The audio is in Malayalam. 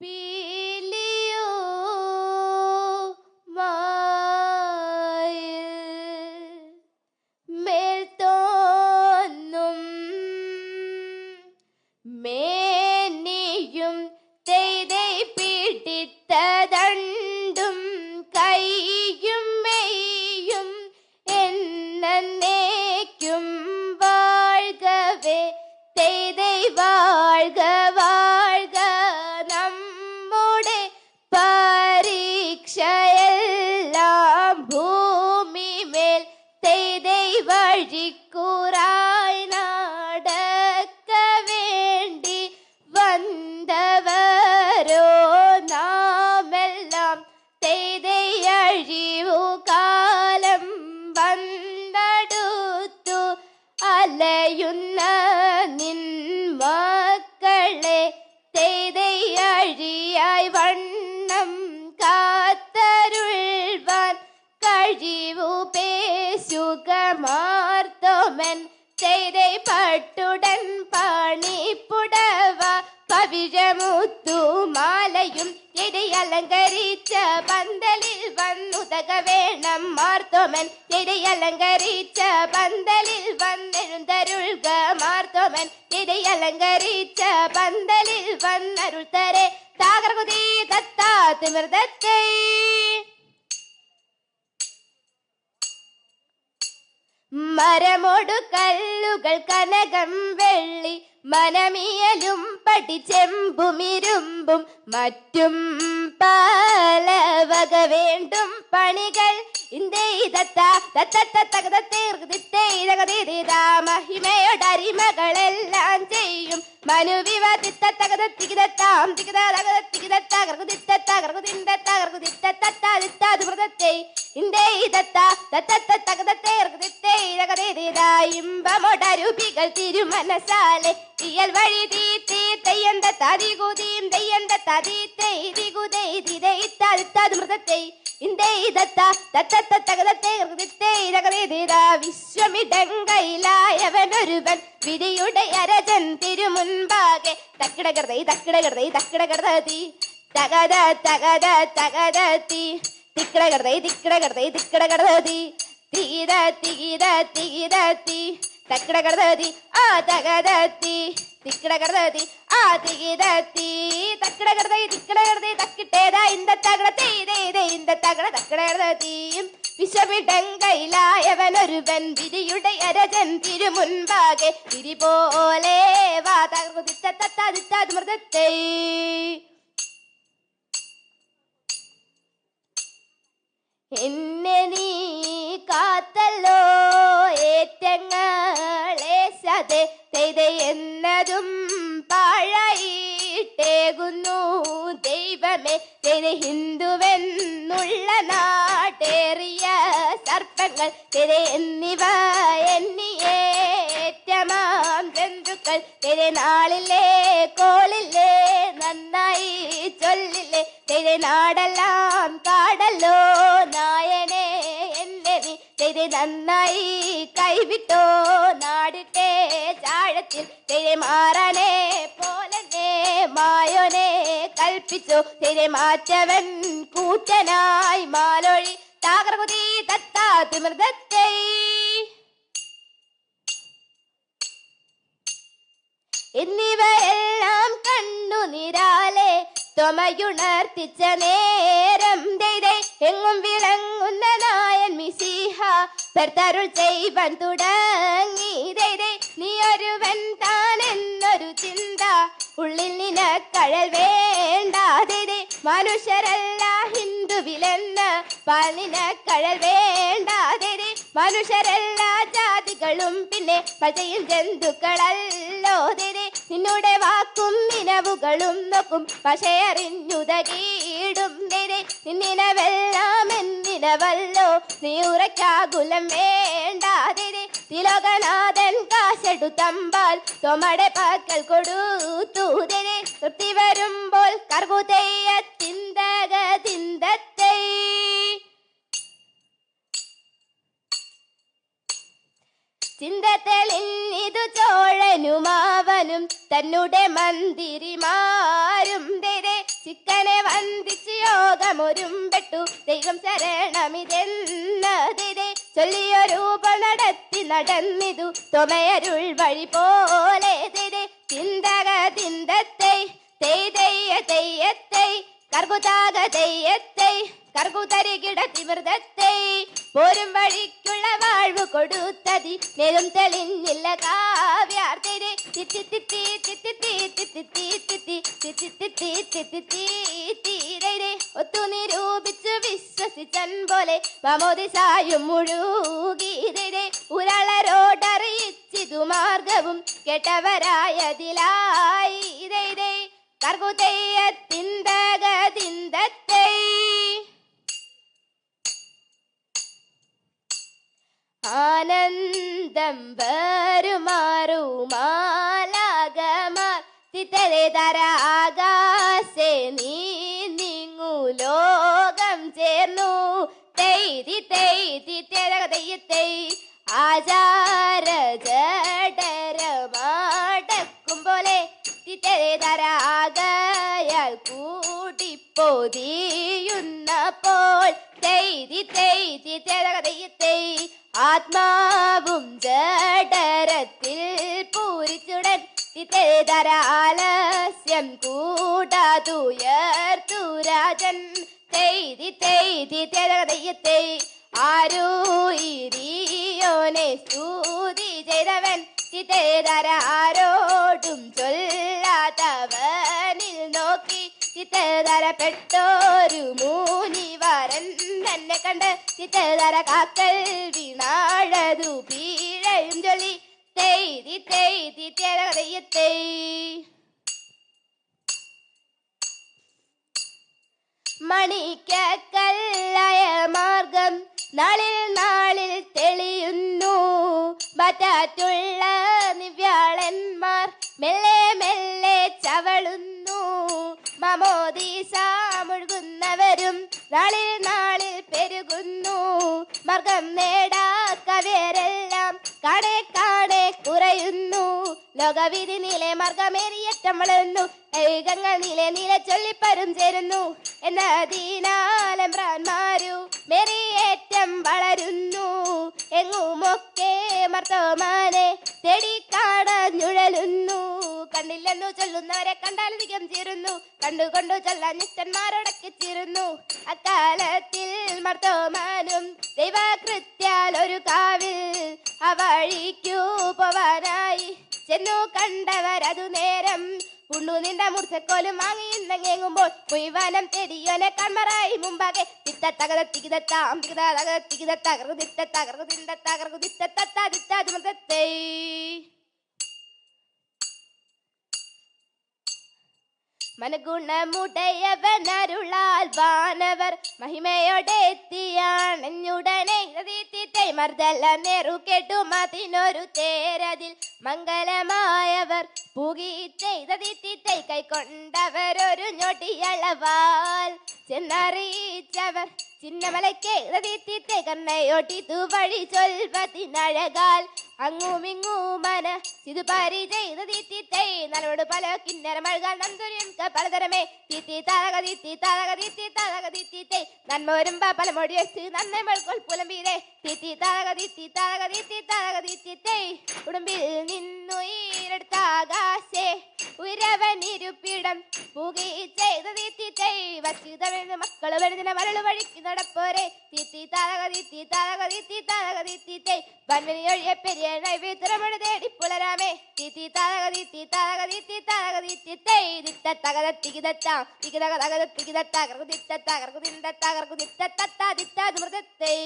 Be അലയുന്ന നിൻ മക്കളെ തെയ്തൈ അഴിയായി വണ്ണം കാത്തരുൾവാൻ കഴിവു പേശുകമാർത്തോമൻ ചെയ്തേ പട്ടുടൻ പണിപ്പുടവ പവിഴമുത്തു മാലയും ചെടി അലങ്കരിച്ച പന്തലിൽ വന്നുതക വേണം മാർത്തോമൻ. ചെടി അലങ്കരിച്ച പന്തലിൽ വന്നെഴുന്തരുൾക മാർത്തോമൻ. ചെടി അലങ്കരിച്ച പന്തലിൽ വന്നരുൾ തരെ. താകർകുതി തത്താ തിമിർദത്തേ. മരമോടു കല്ലുകൾ കനകം വെള്ളി മനമിയലും പടിച്ചെമ്പുമിരുമ്പും മറ്റും പല വക വേണ്ടും പണികൾ മഹിമയോടരിമകളെല്ലാം ചെയ്യും മനുവിവ തകർക്കു തികിതത്താകർക്കുതിത്തത്താകർക്കുതിത്തത്താകർക്കുതിത്തത്താകർക്കുതിത്തത്താതിത്താതുമൃതത്തെ ഇന്തേ ഇതത്ത തത്തത്തകതത്തെ ഇമ്പമൊടരുപികൾ തിരുമനസാലെ. ഇയൽ വഴി തീത്തി തെയ്യന്ത തതികുതിയും തെയ്യന്ത തതി മൃതത്തെ. ഇന്തേ ഇതത്ത തത്തത്തകതത്തെ വിശ്വമിടങ്കയിലായവനൊരുവൻ വിധിയുടെ അരജൻ തിരുമുൻപാകെ. തക്കിടകൃതൈ തക്കിടകൃതൈ തക്കിടകൃതീ തകത തകത തകതീ തിക്കിടകൃതൈ തിക്കിടകൃതൈ തിക്കിടകൃതീ തീര തികിര തക്കട തക്കിടകൃതീ ആ തകതീ തിക്കിടകൃതീ ആ തികിരത്തി തിക്കട തിക്കിടകൃതൈ തക്കിട്ടേതാ ഇന്ത തകട തേതേതേ ഇന്ത തകട തക്കിടകൃതീയും വിശ്വമിടങ്കയിലായവനൊരുവൻ വിരിയുടെ അരജൻ തിരുമുൻപാകെ തിരി പോലെ വാ തകർക്കുതിത്തത്താതിത്താത് മൃതത്തെ. എന്നെ നീ കാത്തല്ലോ ഏറ്റങ്ങളെ സതെ എന്നതും പാഴയിട്ടേകുന്നു. ദൈവമേ ചെയ്ത ഹിന്ദുവെന്നുള്ള നാട്ടേറിയ സർപ്പങ്ങൾ തെരെ എന്നിവ എന്നിയേറ്റമാം ജന്തുക്കൾ തെരെ നാളിലെ കോളില്ലേ ചൊല്ലില്ലേ ചെയ്ത നാടെല്ലാം കാടല്ലോ നായനെ എന്നെ നീ. ചെയ്ത് നന്നായി കൈവിട്ടോ നാടിട്ടെ ചാഴത്തിൽ. ചെയ്ത് മാറാനെ പോലനെ മായോനെ കൽപ്പിച്ചു. ചെയ്ത് മാറ്റവൻ കൂറ്റനായി മാലൊഴി. താകർകുതി തത്താ എന്നിവയെല്ലാം കണ്ണു നിരാലെ തൊമയുണർത്തിച്ച നേരം ദൈതേ എങ്ങും വിളങ്ങുന്ന നായൻ മിസിഹ പെർത്തരുൾ ചെയ്വൻ തുടങ്ങി ദൈതേ നീ ഒരുവൻ താൻ എന്നൊരു ചിന്ത. ഉള്ളിൽ നിനക്കഴൽ വേണ്ട ദൈതേ മനുഷ്യരല്ല ഹിന്ദുവിലെന്ന്. പാലിനക്കഴൽ വേണ്ട ദൈതേ മനുഷ്യരല്ല ജാതികളും പിന്നെ പചയും ജന്തുക്കളല്ലോ നിന്നുടെ വാക്കും നിലവുകളും നോക്കും. പക്ഷേ അറിഞ്ഞുതകീടും ദൈതേ നിന്നിനവെല്ലാം എന്നിനവല്ലോ നീ ഉറക്കാകുലം വേണ്ടാതിരെ തിലോകനാഥൻ കാശെടുത്തമ്പാൽ തൊമടെ പാക്കൽ കൊടുത്തൂതിരെ തൃപ്തി വരുമ്പോൾ കർകുതയ്യ ചിന്തക ചിന്തതെളിൽ ഇതു ചോഴനുമാവനും തന്നെ മന്തിരിമാരും ചിക്കനെ വന്ദിച്ച് യോഗമൊരുമ്പെട്ടു. ദൈവം ശരണമിതെന്നതിരെ ചൊല്ലിയൊരൂപം നടത്തി നടന്നിതു. തൊമയരുൾ വഴി പോലെ തിരെ ചിന്തക ചിന്തത്തെ തെയ്യ തെയ്യത്തെ കർബുതാക തെയ്യത്തെ கற்குதறி கிடத்தி மிருதத்தை போரும் வழிக்குள்ள வாழ்வு கொடுத்ததி மேலும் தெளிநில்ல காவியார்த்திரே தித்தி தித்தி தித்தி தீத்தி தித்தி தித்தி தித்தி தித்தி தித்தி തീരരെ ഒത്തു നിരൂപിച്ചു വിശ്വസിച്ചൻ പോലെ വമോദിസായും മുഴുകീരരെ ഉരളരോടറിയിച്ചിതു മാർഗവും കെട്ടവരായതിലായി കർഗുതയ്യത്തിന്തകതിന്തത്തെ ആനന്ദം വരുമാറുമാലാകമാർ ചിത്തരെ തര നീ നിങ്ങു ലോകം ചേർന്നു. തെയ്തി തെയ്തി തെയ്യത്തൈ ആചാര ജഡരമാടക്കും പോലെ തിത്തരെ തര ആകയാൽ കൂട്ടിപ്പോതിയുന്നപ്പോൾ തെയ്തി തെയ്തി തെയ്യത്തൈ ആത്മാവും ജഡരത്തിൽ പൂരിച്ചുടൻ തേതരാലസ്യം കൂടാതുയർത്തുരാജൻ തെയ്തി തെയ്തി തെയ്യത്തെ ആരോനെ സ്തുതി ചെയ്തവൻ. ചിതേതരാരോടും ചൊല്ല ചിത്തേതരപ്പെട്ടോരു മൂലിവരൻ തന്നെ കണ്ട് ചിത്തതര കാക്കൽ വീണാഴതു പീഴയും ചൊല്ലി. തെയ്തി തെയ്തി തെയ്യത്തെ മണിക്കല്ലായ മാർഗം നാളിൽ നാളിൽ തെളിയുന്നു. ബറ്റാറ്റുള്ള നിവ്യാളന്മാർ മെല്ലെ മെല്ലെ ചവളുന്നു. മമോദീസ മുഴുകുന്നവരും നാളിൽ നാളിൽ പെരുകുന്നു. മാർഗം നേടാക്കവരെല്ലാം കാടെ കാടെ കുറയുന്നു. ലോകവിധി നിലെ മാർഗമേറിയറ്റം വളരുന്നു. ഏകങ്ങൾ നില നില ചൊല്ലിപ്പരും ചേരുന്നു. എന്ന മേറിയേറ്റം വളരുന്നു. എങ്ങുമൊക്കെ മർത്തോമാനെ തേടി ചൊല്ലുന്നവരെ കണ്ടാൽ അധികം ചീരുന്നു. കണ്ടുകൊണ്ടു ചൊല്ലാൻ ചേരുന്നു അക്കാലത്തിൽ മർത്തോമാനും ദൈവകൃത്യാൽ ഒരു കാവിൽ അവഴിക്കു പോവാനായി. ചെന്നു കണ്ടവരതു നേരം പുണ്ണു നിന്റെ മുർച്ചക്കോലും വാങ്ങി ഇന്നെങ്ങുമ്പോൾ മുയ്വാനം തെടിയോനെ കൺമറായി മുമ്പാകെ തിത്ത തകത തികിതത്താം തികിത തകത തികിത തകർന്നു തിത്ത തകർന്നു തിണ്ട തകർന്നു തിത്ത. മനഗുണമുടയവനരുളാൽ വാനവർ മഹിമയോടെ എത്തിയാണഞ്ഞുടനെ തീത്തെ മർദ്ദല നേറു കെട്ടു മതിനൊരു തേരതിൽ മംഗലമായവർ. പൂകിത്തെ കൈക്കൊണ്ടവരൊരു ഞൊടിയളവാൽ ചെന്നറിയിച്ചവർ. ചിന്നമലക്കേ ചിന്നമലയ്ക്ക് തീത്തിത്തെ കണ്ണയോട്ടിത്തു വഴി ചൊൽപത്തിനഴകാൽ അങ്ങുമിങ്ങുമന ഇത് പരിചയ തീത്തിത്തേ നലോട് പല കിന്നര മഴകാൽ നന്ദുരിയും പലതരമേ തീത്തി താരക തീത്തി താരക തീത്തി താരക തീത്തിത്തേ നന്മോരുമ്പ പലമൊഴി വെച്ച് നന്നെ മഴക്കൊൽ പുലമ്പീരേ തീത്തി താരക തീത്തി താരക തീത്തി താരക തീത്തിത്തേ ഉടുമ്പിൽ നിന്നു ഉയർത്തെടുത്താകാശേ ഉരവനിരുപ്പിടം പുകയി ചെയ്ത തീത്തി തെയ്വച്ചിതമെന്ന് മക്കൾ വരുന്ന മരൾ വഴിക്ക് നടപ്പോരെ. തീത്തി താരക തീത്തി താരക തീത്തി താരക തീത്തി തൈ പൻവലി ഒഴിയ പെരിയ നൈവേദ്യമഴ തേടി പുലരാമേ. തീത്തി താരക തീത്തി താരക തീത്തി താരക തീത്തി തൈ തിത്ത തകത തികിതത്താ തികിതക തകത തികിതത്താ കർക്കു തിത്തത്താ കർക്കു തിന്തത്താ കർക്കു തിത്തത്താ തിത്താ ദുമൃതത്തൈ